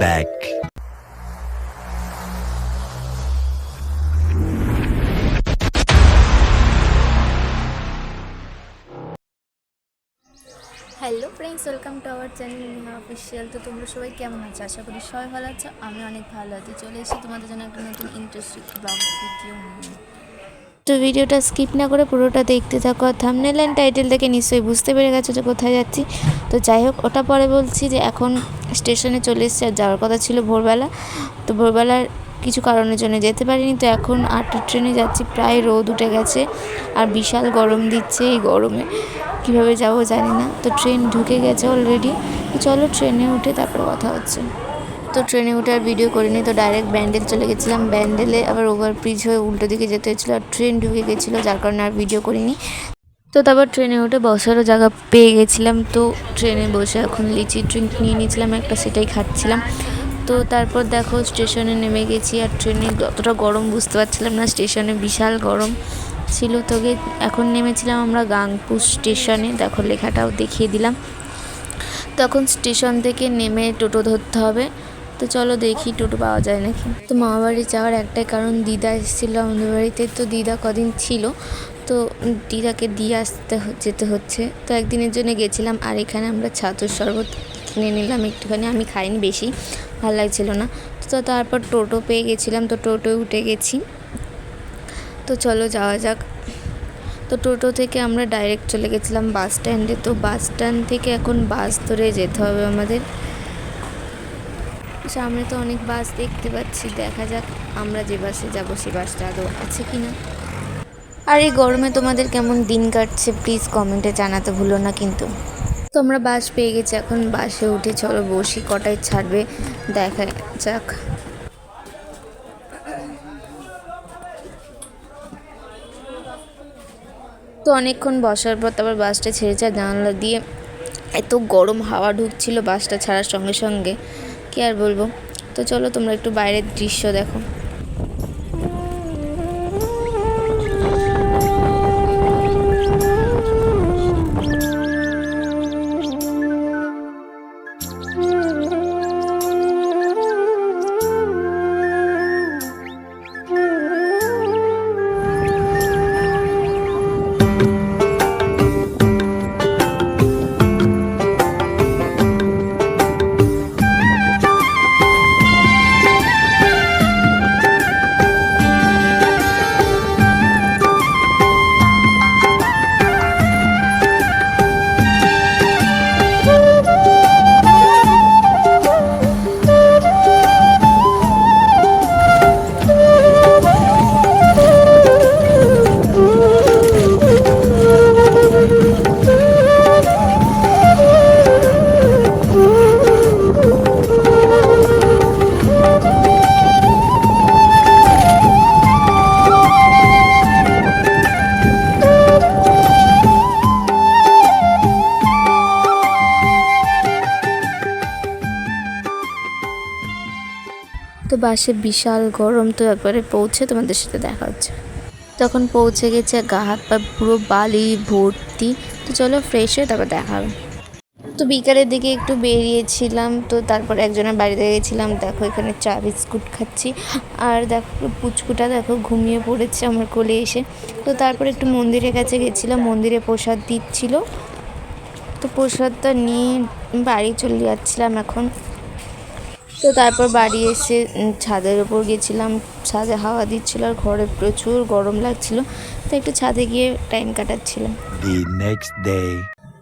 back. Hello friends welcome to our channel official তো তোমরা সবাই কেমন আছো? আশা করি সবাই ভালো আছো। আমি অনেক ভালো আছি। চলে এসেছি তোমাদের জন্য একটা নতুন ইন্টারেস্টিং ব্লগ ভিডিও নিয়ে। তো ভিডিওটা স্কিপ না করে পুরোটা দেখতে থাকো আর থামনেল অ্যান্ড টাইটেল দেখে নিশ্চয়ই বুঝতে পেরে গেছো যে কোথায় যাচ্ছি। তো যাই হোক, ওটা পরে বলছি যে এখন স্টেশনে চলে এসেছি আর যাওয়ার কথা ছিল ভোরবেলা। তো ভোরবেলার কিছু কারণের জন্য যেতে পারিনি। তো এখন আটটার ট্রেনে যাচ্ছি, প্রায় রোদ উঠে গেছে আর বিশাল গরম দিচ্ছে এই গরমে। কীভাবে যাব জানি না। তো ট্রেন ঢুকে গেছে অলরেডি চলো ট্রেনে উঠে তারপর কথা হচ্ছে। তো ট্রেনে উঠে আর ভিডিও করিনি, তো ডাইরেক্ট ব্যান্ডেল চলে গেছিলাম। ব্যান্ডেলে আবার ওভার ব্রিজ হয়ে উল্টো দিকে যেতে হয়েছিলো আর ট্রেন ঢুকে গেছিল, যার কারণে আর ভিডিও করিনি। তো তারপর ট্রেনে উঠে বসারও জায়গা পেয়ে গেছিলাম, তো ট্রেনে বসে এখন লিচি ড্রিঙ্ক নিয়ে নিয়েছিলাম, একটা সেটাই খাচ্ছিলাম। তো তারপর দেখো স্টেশনে নেমে গেছি আর ট্রেনে অতটা গরম বুঝতে পারছিলাম না, স্টেশনে বিশাল গরম ছিল তোকে। এখন নেমেছিলাম আমরা গাংপুর স্টেশনে, দেখো লেখাটাও দেখিয়ে দিলাম। তখন স্টেশন থেকে নেমে টোটো ধরতে হবে। তো চলো দেখি, টোটো পাওয়া যায় নাকি? তো মামাবাড়ি যাওয়ার একটাই কারণ, দিদা এসেছিল আমাদের বাড়িতে, তো দিদা কদিন ছিল। তো দিদাকে দিয়ে আসতে যেতে হচ্ছে। তো একদিনের জন্য গেছিলাম, আর এখানে আমরা ছাতুর শরবত কিনে নিলাম একটুখানি। আমি খাইনি বেশি, ভালো লাগছিল না। তো, তারপর টোটো পেয়ে গেছিলাম, তো টোটোয় উঠে গেছি। তো চলো যাওয়া যাক। তো টোটো থেকে আমরা ডাইরেক্ট চলে গেছিলাম বাস স্ট্যান্ডে। তো বাস স্ট্যান্ড থেকে এখন বাস ধরে যেতে হবে আমাদের। সামনে তো অনেক বাস দেখতে পাচ্ছি। দেখা যাক আমরা যে বাসে যাব, সে বাসটা আদৌ আছে কি না আর এই গরমে তোমাদের কেমন দিন কাটছে? প্লিজ কমেন্টে জানাতে ভুলো না কিন্তু। তো আমরা বাস পেয়ে গেছি, এখন বাসে উঠে চলো, বসি, কটায় ছাড়বে, দেখা যাক। তো অনেকক্ষণ বসার পর তারপর বাসটা ছেড়েছে জানালা দিয়ে এত গরম হাওয়া ঢুকছিল বাসটা ছাড়ার সঙ্গে সঙ্গে। কি আর বলব? তো চলো তোমরা একটু বাইরের দৃশ্য দেখো। তো বাসে বিশাল গরম তো একবারে পৌঁছে তোমাদের সাথে দেখা হচ্ছে। তখন পৌঁছে গেছে, গা হাত পা পুরো বালি ভর্তি। তো চলো ফ্রেশ হয়ে তারপর দেখা হবে। তো বিকালের দিকে একটু বেরিয়েছিলাম, তো তারপর একজনের বাড়িতে গেছিলাম, দেখো এখানে চা বিস্কুট খাচ্ছি। আর দেখো পুচকুটা, দেখো ঘুমিয়ে পড়েছে আমার কোলে এসে। তো তারপর একটু মন্দিরের কাছে গেছিলাম, মন্দিরে প্রসাদ দিচ্ছিল। তো প্রসাদটা নিয়ে বাড়ি চলে যাচ্ছিলাম এখন। তো তারপর বাড়ি এসে ছাদের ওপর গেছিলাম। ছাদে হাওয়া দিচ্ছিল আর ঘরে প্রচুর গরম লাগছিল। তো একটু ছাদে গিয়ে টাইম কাটাচ্ছিলাম.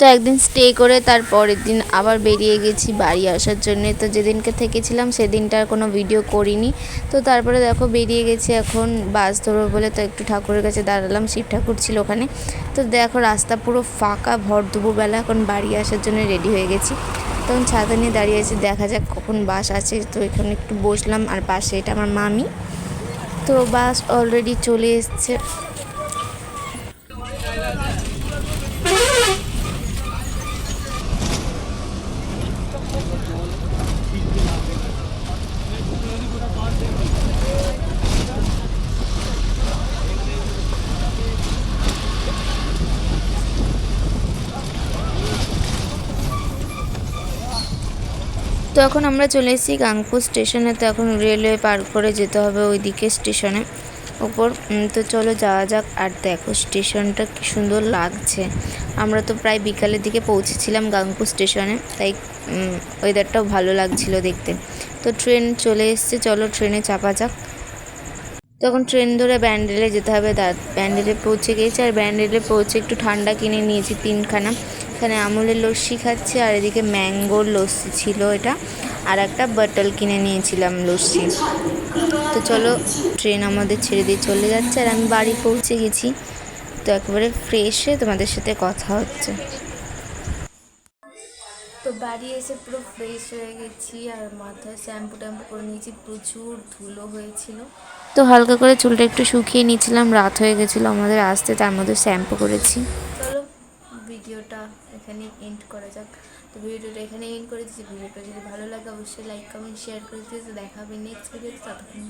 তো একদিন স্টে করে তার পরের দিন আবার বেরিয়ে গেছি বাড়ি আসার জন্য। তো যেদিনকে থেকেছিলাম সেদিনটার কোনো ভিডিও করিনি। তো তারপরে দেখো বেরিয়ে গেছি এখন বাস ধরবো বলে। তো একটু ঠাকুরের কাছে দাঁড়ালাম শিব ঠাকুর ছিল ওখানে। তো দেখো রাস্তা পুরো ফাঁকা ভর দুপুরবেলা। এখন বাড়ি আসার জন্য রেডি হয়ে গেছি। তখন ছাতা নিয়ে দাঁড়িয়ে আছি, দেখা যাক কখন বাস আছে। তো এখানে একটু বসলাম, আর পাশে এটা আমার মামি। তো বাস অলরেডি চলে এসছে। তো এখন আমরা চলে এসেছি গাংপুর স্টেশনে, তো এখন রেলওয়ে পার করে যেতে হবে ওইদিকে স্টেশনে ওপর। তো চলো যাওয়া যাক। আর দেখো স্টেশনটা কি সুন্দর লাগছে। আমরা তো প্রায় বিকালের দিকে পৌঁছেছিলাম গাংপুর স্টেশনে, তাই ওয়েদারটাও ভালো লাগছিল দেখতে। তো ট্রেন চলে এসছে, চলো ট্রেনে চাপা যাক। তখন ট্রেন ধরে ব্যান্ডেলে যেতে হবে। দা, ব্যান্ডেলে পৌঁছে গিয়েছি আর ব্যান্ডেলে পৌঁছে একটু ঠান্ডা কিনে নিয়েছি তিনখানা। এখানে আমুলের লস্যি খাচ্ছি আর এদিকে ম্যাঙ্গোর লস্যি ছিল এটা। আর একটা বটল কিনে নিয়েছিলাম লস্যি। তো চলো ট্রেন আমাদের ছেড়ে দিয়ে চলে যাচ্ছে আর আমি বাড়ি পৌঁছে গেছি। তো একেবারে ফ্রেশ হয়ে তোমাদের সাথে কথা হচ্ছে। তো বাড়ি এসে পুরো ফ্রেশ হয়ে গেছি আর মাথায় শ্যাম্পু ট্যাম্পু করে নিয়েছি প্রচুর ধুলো হয়েছিল। তো হালকা করে চুলটা একটু শুকিয়ে নিয়েছিলাম রাত হয়ে গেছিল আমাদের আসতে তার মধ্যে শ্যাম্পু করেছি। চলো ভিডিওটা এখানে এন্ড করা যাক। তো ভিডিওটা এখানে এন্ড করে দিচ্ছি। ভিডিওটা যদি ভালো লাগে, অবশ্যই লাইক কমেন্ট শেয়ার করে দিচ্ছি তো দেখা হবে নেক্সট ভিডিওতে ততক্ষণ